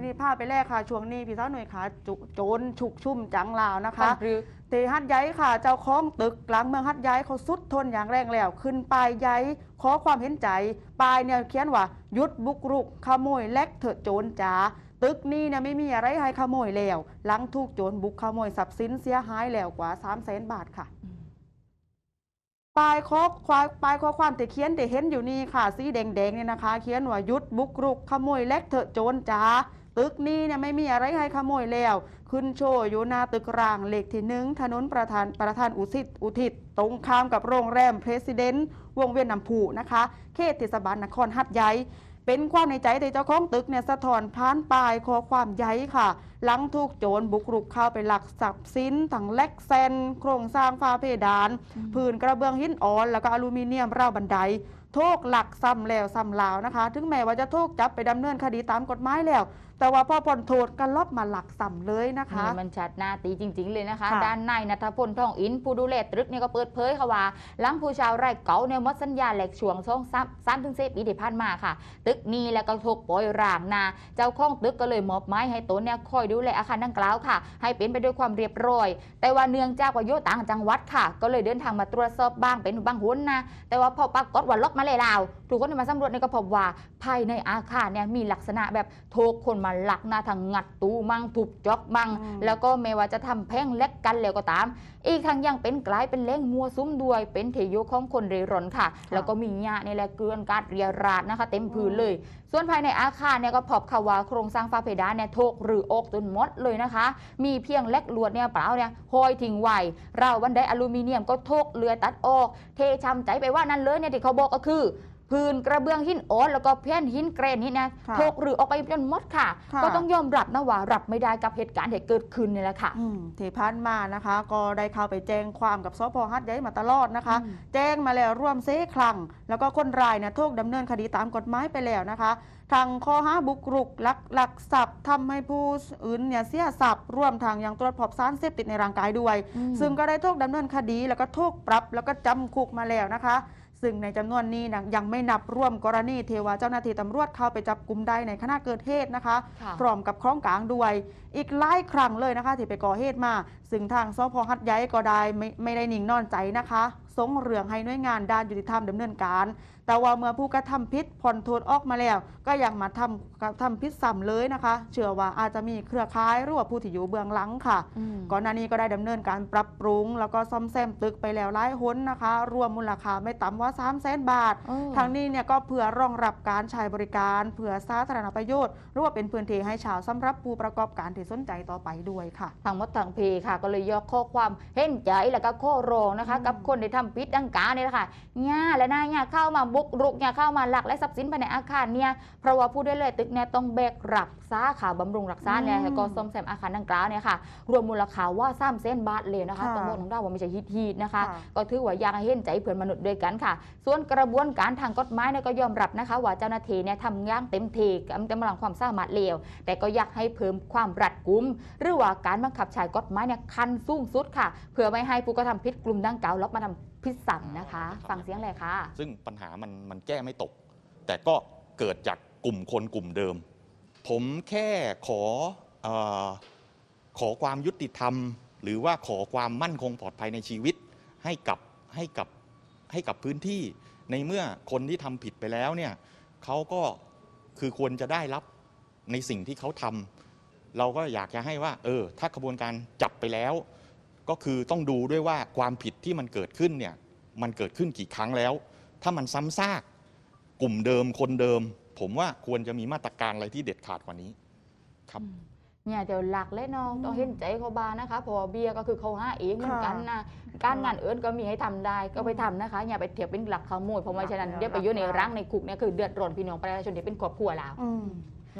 ที่นี่พาไปแรกค่ะ ช่วงนี้พี่สาวหน่วยขาจุโจรฉุกชุ่มจังลาวนะคะ หรือเตหัดย้ายค่ะ เจ้าของตึกกลางเมืองฮัดย้ายเขาสุดทนอย่างแรงแล้ว ขึ้นป้ายย้ายขอความเห็นใจป้ายเนี่ยเขียนว่าหยุดบุกรุกขโมยแลกเถิดโจรจ๋าตึกนี้เนี่ยไม่มีอะไรให้ขโมยแล้ว หลังถูกโจรบุกขโมยทรัพย์สินเสียหายแล้วกว่า3 0 0แสนบาทค่ะปลายข้อความปลายข้อความที่เขียนที่เห็นอยู่นี่ค่ะ สีแดงๆเนี่ยนะคะ เขียนว่าหยุดบุกรุกขโมยแลกเถอะโจรจ้า ตึกนี้เนี่ยไม่มีอะไรให้ขโมยแล้ว ขึ้นโชว์อยู่หน้าตึกรางเลขที่หนึ่งถนนประธานประธานอุทิศอุทิศตรงข้ามกับโรงแรมเพรสิดเนต์วงเวียนน้ำพุนะคะ เขตเทศบาลนครหัดใหญ่เป็นความในใจที่เจ้าของตึกเนี่ยสะท้อนผ่านปลายข้อความใหญ่ค่ะ หลังถูกโจรบุกรุกเข้าไปหลักทรัพย์สินทั้งแล็กเซนโครงสร้างฟ้าเพดาน พื้นกระเบื้องหินอ่อน แล้วก็อลูมิเนียมราวบันได โทษหลักซ้ำแล้วซ้ำลาวนะคะ ถึงแม้ว่าจะโทษจับไปดำเนินคดีตามกฎหมายแล้ว แต่ว่าพอพ้นโทษก็ลบมาหลักซ้ำเลยนะคะนี่มันชัดหน้าตีจริง ๆ เลยนะคะค่ะด้านในนัทพลทองอินผู้ดูแลตรึกเนี่ยก็เปิดเผยค่ะว่าหลังผู้ชาวไร่เก๋าเนี่ยหมดสัญญาแหลกช่วงช่องซ้ำซ้ำถึงเซปีที่ผ่านมาค่ะ ตึกนี้แล้วก็ถูกปล่อยร่างนา เจ้าของตึกก็เลยมอบหมายให้ตนเนี่ยคอยดูแลอาคารดังกล่าวค่ะ ให้เป็นไปด้วยความเรียบร้อย แต่ว่าเนื่องจากว่าอยู่ต่างจังหวัดค่ะ ก็เลยเดินทางมาตรวจสอบบ้างเป็นบางหุนนะแต่ว่าพอปรากฏว่าลบมาเลยลาวทุกคนที่มาสำรวจเนี่ยก็พบว่าภายในอาคารเนี่ยมีลักษณะแบบโทกคนมาลักหน้าทางงัดตู้มั่งทุบจอกมั่งอืมแล้วก็ไม่ว่าจะทำแพ่งเล็กกันแล้วก็ตาม อีกทั้งยังเป็นกลายเป็นเล้งมัวซุ้มด้วยเป็นเทโยของคนเร่ร่อนค่ะ แล้วก็มีหญ้านี่แหละเกลื่อนกาดเรียราดนะคะ เต็มพื้นเลย ส่วนภายในอาคารเนี่ยก็พบข่าวว่าโครงสร้างฟ้าเพดานเนี่ยโทกหรืออกจนหมดเลยนะคะ มีเพียงเล็กลวดเนี่ยเปล่าเนี่ยห้อยทิ้งไว้ราวบันไดอลูมิเนียมก็โทกเรือตัดออก เทช้ำใจไปว่านั้นเลยเนี่ยที่เขาบอกก็คือพื้นกระเบื้องหินอ่อนแล้วก็เพี้ยนหินเกรนนี่นะค่ะโทกหรือออกไปจนหมดค่ะ ค่ะ ก็ต้องยอมรับนะว่ารับไม่ได้กับเหตุการณ์ที่เกิดขึ้นนี่แหละค่ะ อืมที่ผ่านมานะคะ ก็ได้เข้าไปแจ้งความกับสพฮัดใหญ่มาตลอดนะคะ อืม แจ้งมาแล้วร่วมเซคลัง แล้วก็คนรายเนี่ยถูกดำเนินคดีตามกฎหมายไปแล้วนะคะ ทางข้อหาบุกรุกลักลักทรัพย์ทำให้ผู้อื่นเนี่ยเสียทรัพย์ร่วมทางยังตรวจพบสารเสพติดในร่างกายด้วยอืมซึ่งก็ได้ถูกดำเนินคดีแล้วก็ถูกปรับแล้วก็จำคุกมาแล้วนะคะ ซึ่งในจำนวนนี้นะยังไม่นับร่วมกรณีเทวาเจ้าหน้าที่ตำรวจเข้าไปจับกลุ่มได้ในขณะเกิดเหตุนะคะค่ะพร้อมกับของกลางด้วย อีกหลายครั้งเลยนะคะ ที่ไปก่อเหตุมา ซึ่งทางสพหัดใหญ่ก็ได้ไม่ไม่ได้นิ่งนอนใจนะคะ ส่งเรื่องให้หน่วยงานด้านยุติธรรมดำเนินการ แต่ว่าเมื่อผู้กระทำผิดผ่อนโทษออกมาแล้ว ก็ยังมาทำกระทำผิดซ้ำเลยนะคะ เชื่อว่าอาจจะมีเครือข่ายหรือว่าผู้ที่อยู่เบื้องหลังค่ะอืมก่อนหน้านี้ก็ได้ดำเนินการปรับปรุง แล้วก็ซ่อมแซมตึกไปแล้วหลายหนนะคะ รวมมูลค่าไม่ต่ำกว่า3 0 0 0 0 0 บาทโอ้ทางนี้เนี่ยก็เพื่อรองรับการใช้บริการ เพื่อสาธารณประโยชน์ หรือว่าเป็นพื้นที่ให้ชาวสำหรับผู้ประกอบการที่สนใจต่อไปด้วยค่ะ ทางมดทางเพค่ะ ก็เลยยกข้อความเห็นใจแล้วก็ข้อรองนะคะอืมกับคนที่ทำผิดดังกล่าวนี่แหละค่ะง่าและน่าง่าเข้ามาบุกรุกเนี่ยเข้ามาหลักและทรัพย์สินภายในอาคารเนี่ยเพราะว่าผู้ได้เลยตึกเนี่ยต้องแบกรักษาข่าวบำรุงรักษาเนี่ยแล้วก็ซ่อมแซมอาคารดังกล่าวเนี่ยค่ะรวมมูลค่าว่าสามเส้นบาทเลยนะคะค่ะต้องบอกน้องดาวว่าไม่ใช่ฮิตฮิตๆนะคะค่ะก็ถือว่าอยากให้เห็นใจเพื่อนมนุษย์ด้วยกันค่ะ ส่วนกระบวนการทางกฎหมายเนี่ยก็ยอมรับนะคะ ว่าเจ้าหน้าที่เนี่ยทำงานเต็มที่กำลังความสามารถเลวแต่ก็อยากให้เพิ่มความรัดกุม หรือว่าการบังคับใช้กฎหมายเนี่ยคันสูงสุดค่ะ เพื่อไม่ให้ผู้กระทำผิดกลุ่มดังกล่าวลบมาทำผิดซ้ำนะคะ ฟังเสียงเลยค่ะ ซึ่งปัญหามันมันแก้ไม่ตก แต่ก็เกิดจากกลุ่มคนกลุ่มเดิม ผมแค่ขอเออขอความยุติธรรม หรือว่าขอความมั่นคงปลอดภัยในชีวิต ให้กับให้กับให้กับพื้นที่ ในเมื่อคนที่ทำผิดไปแล้วเนี่ยเขาก็คือควรจะได้รับในสิ่งที่เขาทำเราก็อยากจะให้ว่า เออ ถ้ากระบวนการจับไปแล้ว ก็คือต้องดูด้วยว่าความผิดที่มันเกิดขึ้นเนี่ยมันเกิดขึ้นกี่ครั้งแล้ว ถ้ามันซ้ำซากกลุ่มเดิมคนเดิม ผมว่าควรจะมีมาตรการอะไรที่เด็ดขาดกว่านี้ครับเนี่ยเดี๋ยวหลักและน้องต้องเห็นใจเขาบ้างนะคะเพราะว่าเบียร์ก็คือเขาหาเองเหมือนกันนะการงานเอิญก็มีให้ทำได้ก็ไปทำนะคะอย่าไปเทียบเป็นหลักขโมยเพราะไม่ฉะนั้นหลักแล้วเดี๋ยวไปอยู่ในหลักแล้วร่างในคุกเนี่ยคือเดือดร้อนพี่น้องประชาชนที่เป็นครอบครัวเราอืม